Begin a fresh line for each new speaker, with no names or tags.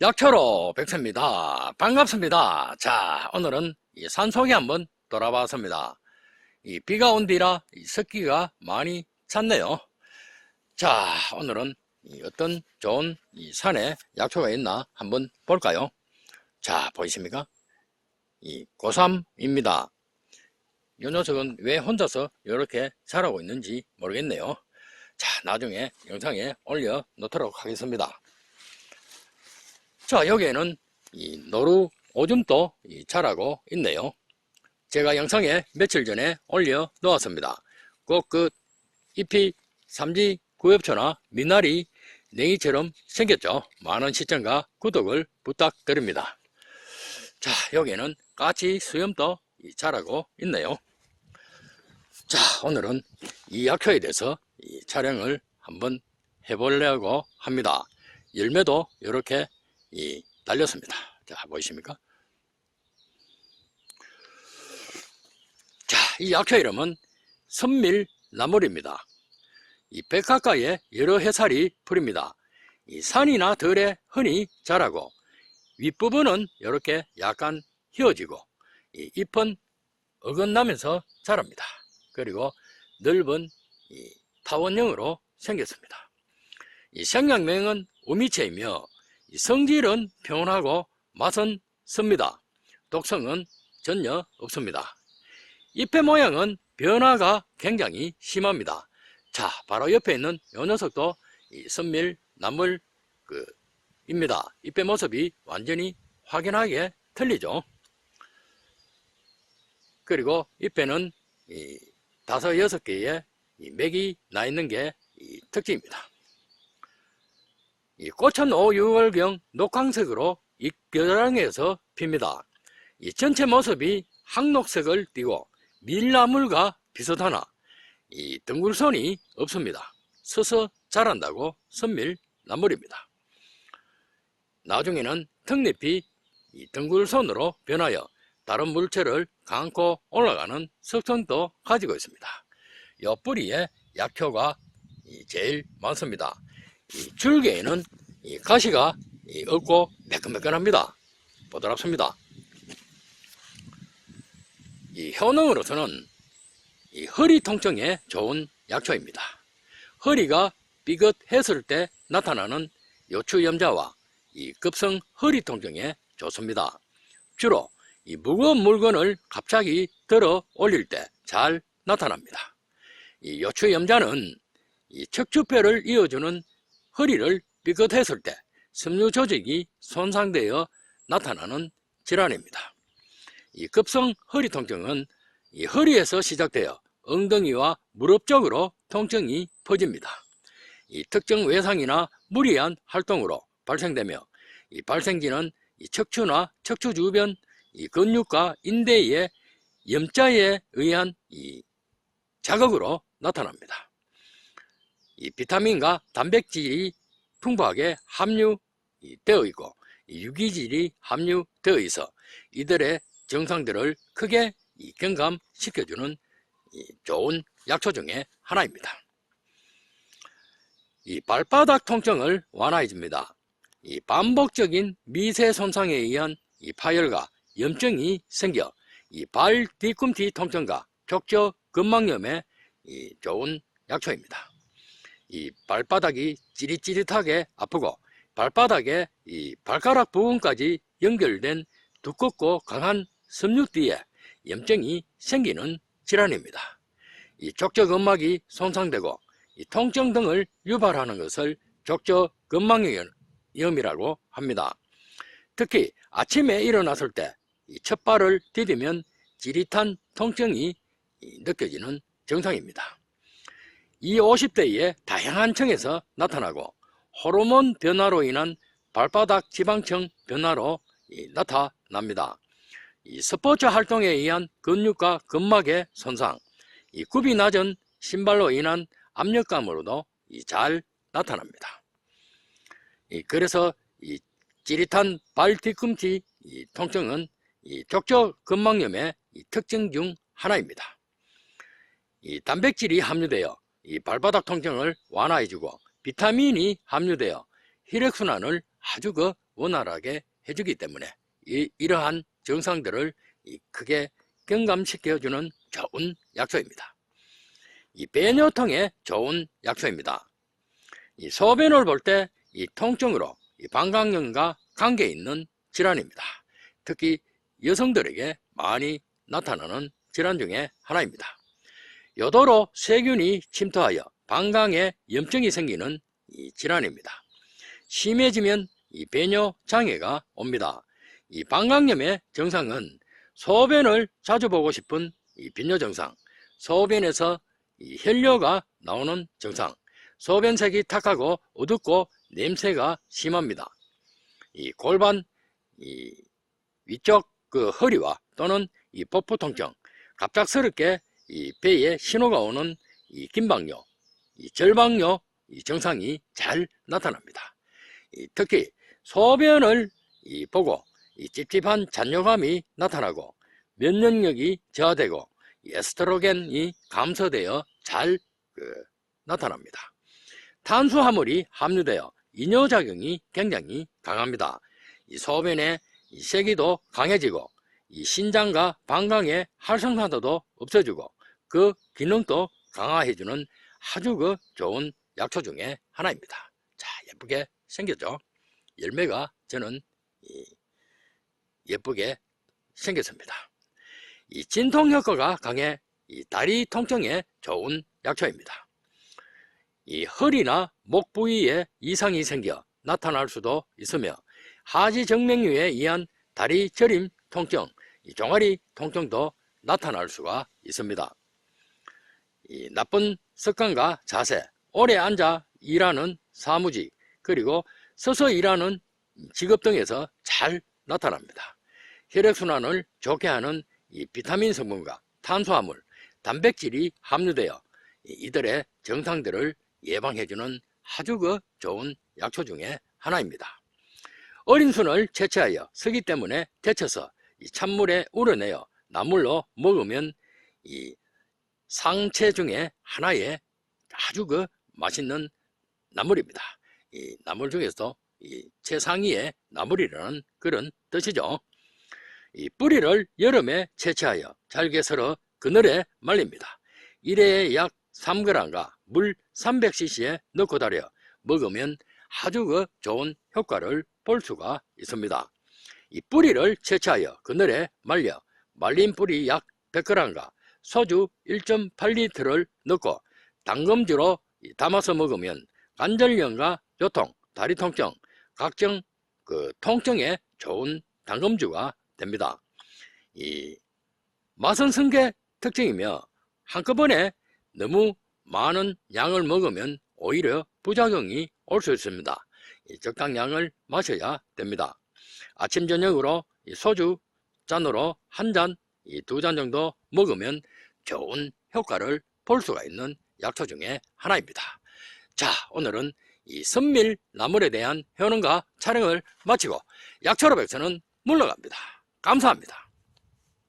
약초로 백세입니다. 반갑습니다. 자, 오늘은 이 산속에 한번 돌아봤습니다. 이 비가 온 뒤라 이 습기가 많이 찼네요. 자, 오늘은 이 어떤 좋은 이 산에 약초가 있나 한번 볼까요? 자, 보이십니까? 이 고삼입니다. 이 녀석은 왜 혼자서 이렇게 자라고 있는지 모르겠네요. 자, 나중에 영상에 올려 놓도록 하겠습니다. 자, 여기에는 이 노루 오줌도 이 자라고 있네요. 제가 영상에 며칠 전에 올려 놓았습니다. 꼭그 잎이 삼지 구엽초나 미나리 냉이처럼 생겼죠. 많은 시청과 구독을 부탁드립니다. 자, 여기에는 까치 수염도 이 자라고 있네요. 자, 오늘은 이 약효에 대해서 이 촬영을 한번 해보려고 합니다. 열매도 이렇게 이 달렸습니다. 자, 보이십니까? 자, 이 약효 이름은 선밀나물입니다. 이 백화가에 여러 해살이 풀입니다. 이 산이나 들에 흔히 자라고 윗부분은 이렇게 약간 휘어지고 이 잎은 어긋나면서 자랍니다. 그리고 넓은 이 타원형으로 생겼습니다. 이 생양명은 우미채이며 이 성질은 평온하고 맛은 습니다. 독성은 전혀 없습니다. 잎의 모양은 변화가 굉장히 심합니다. 자, 바로 옆에 있는 이 녀석도 이 선밀 나물 그 입니다. 잎의 모습이 완전히 확연하게 틀리죠. 그리고 잎에는 이 다섯 여섯 개의 이 맥이 나 있는 게이 특징입니다. 이 꽃은 5, 6월경 녹황색으로 잎겨랑에서 핍니다. 이 전체 모습이 황록색을 띠고 밀나물과 비슷하나 이 덩굴선이 없습니다. 서서 자란다고 선밀나물입니다. 나중에는 턱잎이 이 덩굴선으로 변하여 다른 물체를 감고 올라가는 석성도 가지고 있습니다. 요 뿌리에 약효가 이 제일 많습니다. 이 줄기에는 이 가시가 이 없고 매끈매끈합니다. 부드럽습니다. 이 효능으로서는 이 허리 통증에 좋은 약초입니다. 허리가 삐끗했을 때 나타나는 요추염자와 이 급성 허리 통증에 좋습니다. 주로 이 무거운 물건을 갑자기 들어 올릴 때 잘 나타납니다. 이 요추염자는 이 척추뼈를 이어주는 허리를 삐끗했을 때 섬유 조직이 손상되어 나타나는 질환입니다. 이 급성 허리 통증은 이 허리에서 시작되어 엉덩이와 무릎 쪽으로 통증이 퍼집니다. 이 특정 외상이나 무리한 활동으로 발생되며 이 발생지는 이 척추나 척추 주변 이 근육과 인대의 염자에 의한 이 자극으로 나타납니다. 이 비타민과 단백질이 풍부하게 함유되어 있고 이 유기질이 함유되어 있어 이들의 증상들을 크게 이 경감시켜주는 이 좋은 약초 중에 하나입니다. 이 발바닥 통증을 완화해 줍니다. 이 반복적인 미세 손상에 의한 이 파열과 염증이 생겨 이 발 뒤꿈치 통증과 족저 근막염에 이 좋은 약초입니다. 이 발바닥이 찌릿찌릿하게 아프고 발바닥에 이 발가락 부분까지 연결된 두껍고 강한 섬유띠에 염증이 생기는 질환입니다. 이 족저 근막이 손상되고 이 통증 등을 유발하는 것을 족저 근막염이라고 합니다. 특히 아침에 일어났을 때이 첫발을 디디면 찌릿한 통증이 느껴지는 증상입니다. 이 50대에 다양한 층에서 나타나고 호르몬 변화로 인한 발바닥 지방층 변화로 나타납니다. 이 스포츠 활동에 의한 근육과 근막의 손상, 이 굽이 낮은 신발로 인한 압력감으로도 잘 나타납니다. 그래서 이 찌릿한 발 뒤꿈치 통증은 이 족저 근막염의 특징 중 하나입니다. 이 단백질이 함유되어 이 발바닥 통증을 완화해주고 비타민이 함유되어 혈액순환을 아주 그 원활하게 해주기 때문에 이, 이러한 증상들을 이 크게 경감시켜주는 좋은 약초입니다. 이 배뇨통에 좋은 약초입니다. 이 소변을 볼 때 이 통증으로 이 방광염과 관계 있는 질환입니다. 특히 여성들에게 많이 나타나는 질환 중에 하나입니다. 요도로 세균이 침투하여 방광에 염증이 생기는 이 질환입니다. 심해지면 이 배뇨 장애가 옵니다. 이 방광염의 증상은 소변을 자주 보고 싶은 이 빈뇨 증상, 소변에서 이 혈뇨가 나오는 증상, 소변색이 탁하고 어둡고 냄새가 심합니다. 이 골반 이 위쪽 그 허리와 또는 이 복부 통증, 갑작스럽게 이 배에 신호가 오는 이 긴방뇨, 이 절방뇨 이 증상이 잘 나타납니다. 이 특히 소변을 이 보고 이 찝찝한 잔뇨감이 나타나고 면역력이 저하되고 이 에스트로겐이 감소되어 잘 그, 나타납니다. 탄수화물이 함유되어 이뇨작용이 굉장히 강합니다. 이 소변의 이 세기도 강해지고 이 신장과 방광의 활성화도도 없어지고 그 기능도 강화해주는 아주 그 좋은 약초 중에 하나입니다. 자 예쁘게 생겼죠. 열매가 저는 이 예쁘게 생겼습니다. 이 진통 효과가 강해 이 다리 통증에 좋은 약초입니다. 이 허리나 목 부위에 이상이 생겨 나타날 수도 있으며 하지 정맥류에 의한 다리 저림 통증, 이 종아리 통증도 나타날 수가 있습니다. 이 나쁜 습관과 자세, 오래 앉아 일하는 사무직, 그리고 서서 일하는 직업 등에서 잘 나타납니다. 혈액순환을 좋게 하는 이 비타민 성분과 탄수화물, 단백질이 함유되어 이- 이들의 증상들을 예방해주는 아주 그 좋은 약초 중에 하나입니다. 어린 순을 채취하여 쓰기 때문에 데쳐서 이 찬물에 우려내어 나물로 먹으면 이 상체 중에 하나의 아주 그 맛있는 나물입니다. 이 나물 중에서 이 최상위의 나물이라는 그런 뜻이죠. 이 뿌리를 여름에 채취하여 잘게 썰어 그늘에 말립니다. 1회에 약 3g과 물 300cc에 넣고 달여 먹으면 아주 그 좋은 효과를 볼 수가 있습니다. 이 뿌리를 채취하여 그늘에 말려 말린 뿌리 약 100g과 소주 1.8리터를 넣고 당금주로 이 담아서 먹으면 관절염과 요통, 다리 통증, 각종 그 통증에 좋은 당금주가 됩니다. 이 맛은 성게 특징이며 한꺼번에 너무 많은 양을 먹으면 오히려 부작용이 올 수 있습니다. 이 적당량을 마셔야 됩니다. 아침 저녁으로 이 소주 잔으로 한 잔, 이 두 잔 정도 먹으면 좋은 효과를 볼 수가 있는 약초 중에 하나입니다. 자, 오늘은 이 선밀 나물에 대한 효능과 촬영을 마치고 약초로 백서는 물러갑니다. 감사합니다.